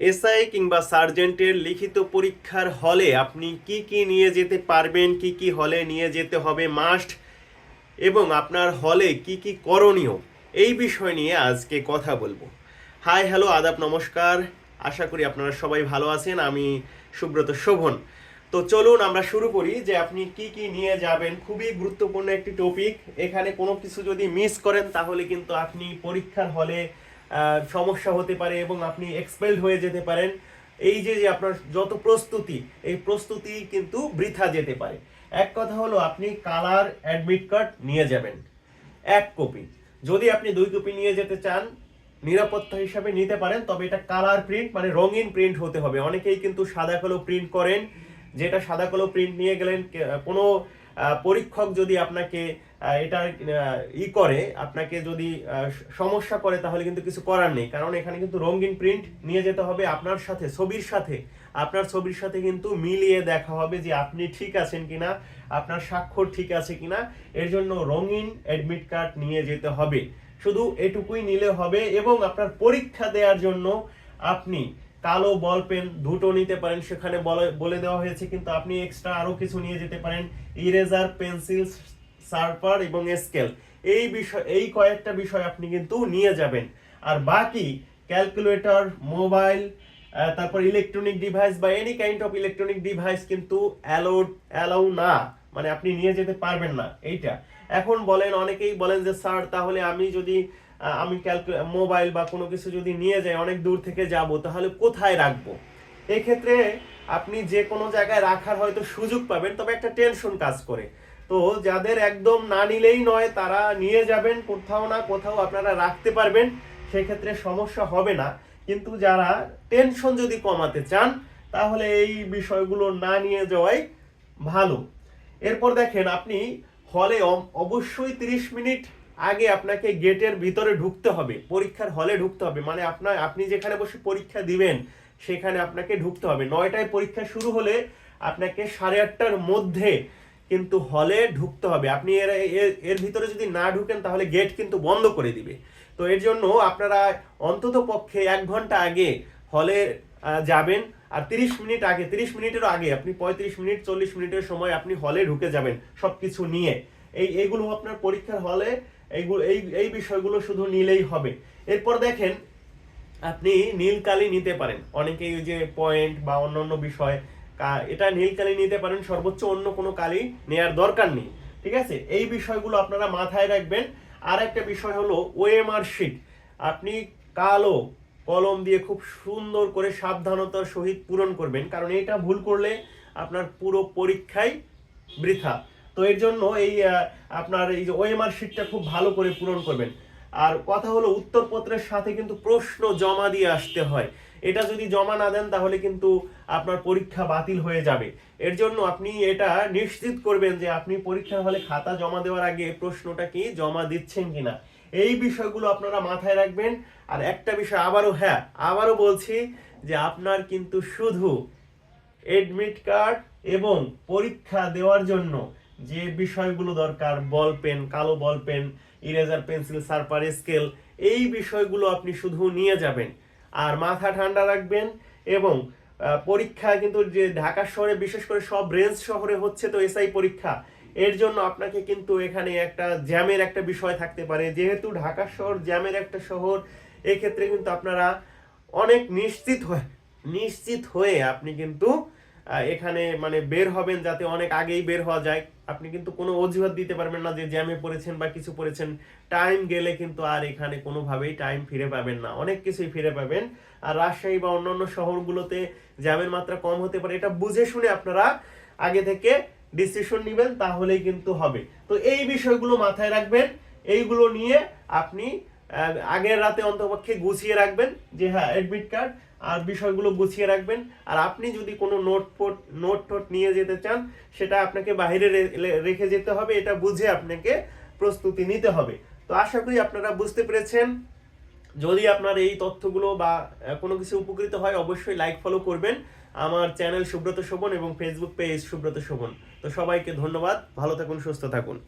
SI কিংবা সার্জেন্টের লিখিত পরীক্ষার হলে আপনি কি কি নিয়ে যেতে পারবেন, কি কি হলে নিয়ে যেতে হবে মাস্ট এবং আপনার হলে কি কি করণীয়, এই বিষয় নিয়ে আজকে কথা বলব। হাই হ্যালো আদাব, নমস্কার। আশা করি আপনারা সবাই ভালো আছেন। আমি সুব্রত শোভন। তো চলুন আমরা শুরু করি যে আপনি কি কি নিয়ে যাবেন। খুবই গুরুত্বপূর্ণ একটি টপিক এখানে কোনো কিছু যদি মিস করেন তাহলে কিন্তু আপনি পরীক্ষার হলে সমস্যা হতে পারে এবং আপনি এক্সপেলড হয়ে যেতে পারেন। এই যে যে আপনার যত প্রস্তুতি, এই প্রস্তুতি কিন্তু বৃথা যেতে পারে। এক কথা হলো, আপনি কালার অ্যাডমিট কার্ড নিয়ে যাবেন। এক কপি যদি আপনি দুই কপি নিয়ে যেতে চান, নিরাপত্তা হিসাবে নিতে পারেন, তবে এটা কালার প্রিন্ট মানে রঙিন প্রিন্ট হতে হবে। অনেকেই কিন্তু সাদা কালো প্রিন্ট করেন। যেটা সাদা কালো প্রিন্ট নিয়ে গেলেন কোনো পরীক্ষক যদি আপনাকে এটা ই করে, আপনাকে যদি সমস্যা করে, তাহলে কিন্তু কিছু করার নেই। কারণ এখানে কিন্তু রঙিন প্রিন্ট নিয়ে যেতে হবে আপনার সাথে, ছবির সাথে। আপনার ছবির সাথে কিন্তু মিলিয়ে দেখা হবে যে আপনি ঠিক আছেন কিনা, আপনার স্বাক্ষর ঠিক আছে কিনা। এর জন্য রঙিন অ্যাডমিট কার্ড নিয়ে যেতে হবে। শুধু এটুকুই নিলে হবে এবং আপনার পরীক্ষা দেওয়ার জন্য আপনি কালো বল পেন দুটো নিতে পারেন, সেখানে বলে- দেওয়া হয়েছে, কিন্তু আপনি এক্সট্রা আরও কিছু নিয়ে যেতে পারেন। ইরেজার পেন্সিল শার্পার এবং স্কেল এই বিষয়, এই কয়েকটা বিষয় আপনি কিন্তু নিয়ে যাবেন। আর বাকি ক্যালকুলেটর মোবাইল তারপর ইলেকট্রনিক ডিভাইস বা any kind of electronic device কিন্তু অ্যালাউড অ্যালাউ না। মানে আপনি নিয়ে যেতে পারবেন না, এইটা। এখন বলেন, অনেকেই বলেন যে, স্যার, তাহলে আমি যদি আমি ক্যালকু মোবাইল বা কোনো কিছু যদি নিয়ে যাই, অনেক দূর থেকে যাব, তাহলে কোথায় রাখব? এক্ষেত্রে আপনি যে কোনো জায়গায় রাখার হয়তো সুযোগ পাবেন, তবে একটা টেনশন কাজ করে। তো যাদের একদম না নিলেই নয়, তারা নিয়ে যাবেন, কোথাও না কোথাও আপনারা রাখতে পারবেন, সেক্ষেত্রে সমস্যা হবে না। কিন্তু যারা টেনশন যদি কমাতে চান, তাহলে এই বিষয়গুলো না নিয়ে যাওয়াই ভালো। এরপর দেখেন, আপনি হলে অবশ্যই 30 মিনিট আগে আপনাকে গেটের ভিতরে ঢুকতে হবে, পরীক্ষার হলে ঢুকতে হবে। মানে আপনার, আপনি যেখানে বসে পরীক্ষা দিবেন, সেখানে আপনাকে ঢুকতে হবে। নয়টায় পরীক্ষা শুরু হলে আপনাকে সাড়ে আটটার মধ্যে কিন্তু হলে ঢুকতে হবে। আপনি এর, এর- ভিতরে যদি না ঢুকেন, তাহলে গেট কিন্তু বন্ধ করে দিবে। তো এর জন্য আপনারা অন্তত পক্ষে এক ঘণ্টা আগে হলে যাবেন। আর তিরিশ মিনিট আগে, তিরিশ মিনিটের আগে, আপনি পঁয়ত্রিশ মিনিট, চল্লিশ মিনিটের সময় আপনি হলে ঢুকে যাবেন সবকিছু নিয়ে। এই এইগুলো আপনার পরীক্ষার হলে এইগুলো এই এই বিষয়গুলো শুধু নিলেই হবে। এরপর দেখেন, আপনি নীল কালি নিতে পারেন। অনেকেই যে পয়েন্ট বা অন্যান্য বিষয় এটা নীল কালি নিতে পারেন, সর্বোচ্চ অন্য কোনো কালি নেয়ার দরকার নেই। ঠিক আছে? এই বিষয়গুলো আপনারা মাথায় রাখবেন। আর একটা বিষয় হলো ওএমআর শিট আপনি কালো কলম দিয়ে খুব সুন্দর করে সাবধানতার সহিত পূরণ করবেন, কারণ এটা ভুল করলে আপনার পুরো পরীক্ষাই বৃথা। তো এর জন্য এই আপনার এই যে ওএমআর শিটটা খুব ভালো করে পূরণ করবেন। আর কথা হলো উত্তরপত্রের সাথে কিন্তু প্রশ্ন জমা দিয়ে আসতে হয়। এটা যদি জমা না দেন তাহলে কিন্তু আপনার পরীক্ষা বাতিল হয়ে যাবে। এর জন্য আপনি এটা নিশ্চিত করবেন যে আপনি পরীক্ষার হলে খাতা জমা দেওয়ার আগে প্রশ্নটা কি, জমা দিচ্ছেন কিনা। এই বিষয়গুলো আপনারা মাথায় রাখবেন। আর একটা বিষয় আবারও হ্যাঁ আবারও বলছি যে আপনার কিন্তু শুধু এডমিট কার্ড এবং পরীক্ষা দেওয়ার জন্য যে বিষয়গুলো দরকার, বল পেন, কালো ball pen, eraser, pencil, sharpener, scale, এই বিষয়গুলো আপনি শুধু নিয়ে যাবেন। আর মাথা ঠান্ডা রাখবেন এবং পরীক্ষা কিন্তু যে ঢাকা শহরে বিশেষ করে সব রেঞ্জ শহরে হচ্ছে তো এসআই পরীক্ষা। এর জন্য আপনাকে কিন্তু এখানে একটা জ্যামের একটা বিষয় থাকতে পারে। যেহেতু ঢাকা শহর জ্যামের একটা শহর, এক্ষেত্রে কিন্তু আপনারা অনেক নিশ্চিত হয়ে নিশ্চিত হয়ে আপনি কিন্তু এখানে মানে বের হবেন যাতে অনেক আগেই বের হওয়া যায়। আপনি কিন্তু কোনো অজুহাত দিতে পারবেন না যে জ্যামে পড়েছেন বা কিছু পড়েছেন। টাইম গেলে কিন্তু আর এখানে কোনোভাবেই টাইম ফিরে পাবেন না। অনেক কিছুই ফিরে পাবেন। আর রাজশাহী বা অন্যান্য শহরগুলোতে জ্যামের মাত্রা কম হতে পারে। এটা বুঝে শুনে আপনারা আগে থেকে ডিসিশন নেবেন, তাহলেই কিন্তু হবে। তো এই বিষয়গুলো মাথায় রাখবেন। এইগুলো নিয়ে আপনি আগের রাতে অন্তপক্ষে গুছিয়ে রাখবেন যে হ্যাঁ অ্যাডমিট কার্ড আর বিষয়গুলো গুছিয়ে রাখবেন। আর আপনি যদি কোনো নোট ফোট নোট টোট নিয়ে যেতে চান, সেটা আপনাকে বাইরে রে- রে- রেখে যেতে হবে। এটা বুঝে আপনাকে প্রস্তুতি নিতে হবে। তো আশা করি আপনারা বুঝতে পেরেছেন। যদি আপনার এই তথ্যগুলো বা কোনো কিছু উপকৃত হয়, অবশ্যই লাইক ফলো করবেন আমার চ্যানেল সুব্রত শোভন এবং ফেসবুক পেজ সুব্রত শোভন তো সবাইকে ধন্যবাদ। ভালো থাকুন, সুস্থ থাকুন।